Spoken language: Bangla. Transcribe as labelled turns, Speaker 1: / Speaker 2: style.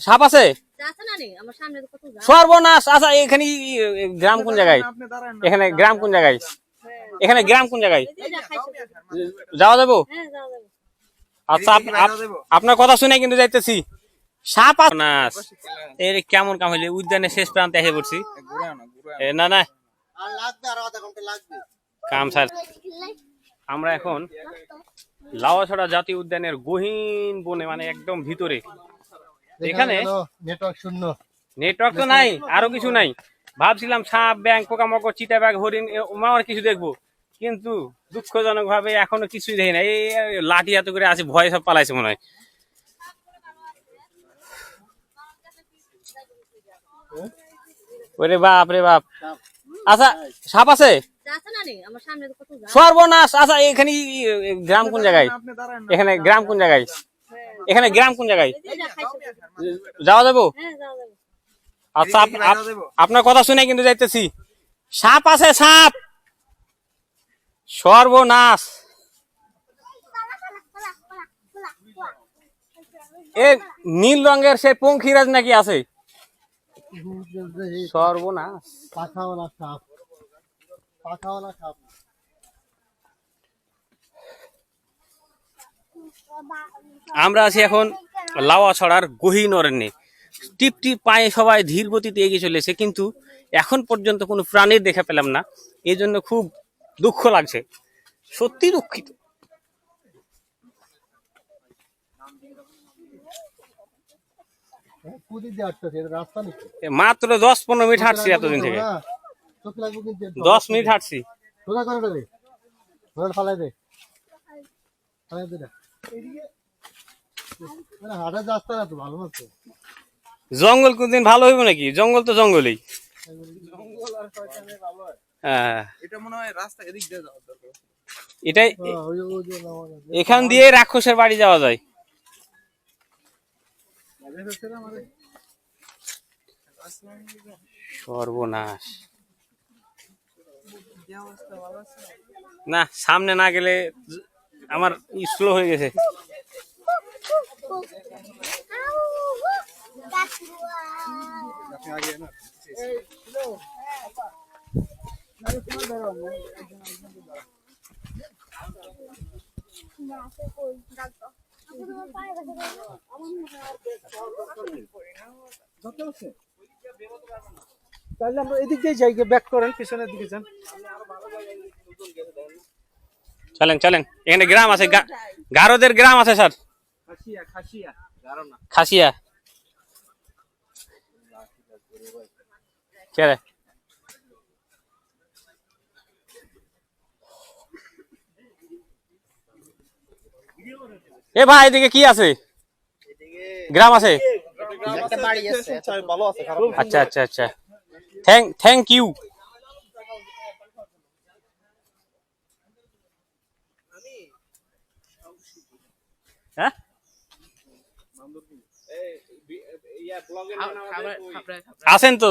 Speaker 1: সাপ আছে? সর্বনাশ! আচ্ছা এখানে গ্রাম কোন জায়গায়? এখানে গ্রাম কোন জায়গায়? এখানে গ্রাম কোন জায়গায়? যাওয়া যাব?
Speaker 2: হ্যাঁ
Speaker 1: আচ্ছা আপ- আপ- আপনার কথা শুনে কিন্তু যাইতেছি। সাপ আছে এর কেমন কাম হইলে? উদ্যানের শেষ প্রান্তে এসে পড়ছি। এ, না না। কাম স্যার আমরা এখন লাওয়াছড়া জাতীয় উদ্যানের গহীন বনে মানে একদম ভিতরে। এখানে
Speaker 3: নেটওয়ার্ক শূন্য।
Speaker 1: নেটওয়ার্ক তো নাই আরও কিছু নাই। ভাবছিলাম সাপ ব্যাং পোকামাকড় চিতা ব্যাগ হরিণ আমার কিছু দেখব। কিন্তু দুঃখজনক ভাবে এখনও কিছুই দেখি না এই লাঠি এত করে আছে ভয় সব পালাইছে মনে হয়। ওরে বাপ রে বাপ। আচ্ছা সাপ আছে? সর্বনাশ। আচ্ছা এখানে গ্রাম কোন জায়গায়? এখানে গ্রাম কোন জায়গায়? এখানে গ্রাম কোন জায়গায়?
Speaker 2: এই যা খাইছে।
Speaker 1: যাওয়া যাব?
Speaker 2: হ্যাঁ
Speaker 1: আচ্ছা আপ- আপ- আপনার কথা শুনে কিন্তু যাইতেছি। সাপ আছে সাপ! সর্বনাশ! এ নীল রঙের সেই পঙ্খিরাজ নাকি আছে? সর্বনাশ!
Speaker 3: পাখাওয়ালা সাপ। পাখাওয়ালা সাপ।
Speaker 1: আমরা আছি এখন লাওয়া ছড়ার গহীন অরণ্যে টিপ টিপ পায়ে সবাই ধীর গতিতে এগিয়ে চলেছে, কিন্তু এখন পর্যন্ত কোনো প্রাণীর দেখা পেলাম না। এই জন্য খুব দুঃখ লাগছে। সত্যি দুঃখিত। মাত্র দশ পনেরো মিনিট হাঁটছি এতদিন থেকে। দশ মিনিট হাঁটছি।
Speaker 3: ফালাই দে। ফালাই দে
Speaker 1: জঙ্গল কোনদিন ভালো হইব নাকি? জঙ্গল তো জঙ্গলই। হ্যাঁ। এখান দিয়ে রাক্ষসের বাড়ি যাওয়া যায়। সর্বনাশ। না, সামনে না গেলে আমার স্লো হয়ে গেছে।
Speaker 4: তাহলে আমরা এদিক দিয়ে যাই ব্যাক করেন পিছনের দিকে যান।
Speaker 1: চলেন চলেন এখানে গ্রাম আছে গা- গারোদের গ্রাম আছে স্যার
Speaker 5: খাসিয়া খাসিয়া জানো না
Speaker 1: খাসিয়া কে রে? এ ভাই এদিকে কি আছে গ্রাম আছে
Speaker 5: ভালো আছে খারাপ
Speaker 1: আচ্ছা আচ্ছা আচ্ছা থ্যাংক থ্যাংক ইউ হ্যাঁ? আছেন তো?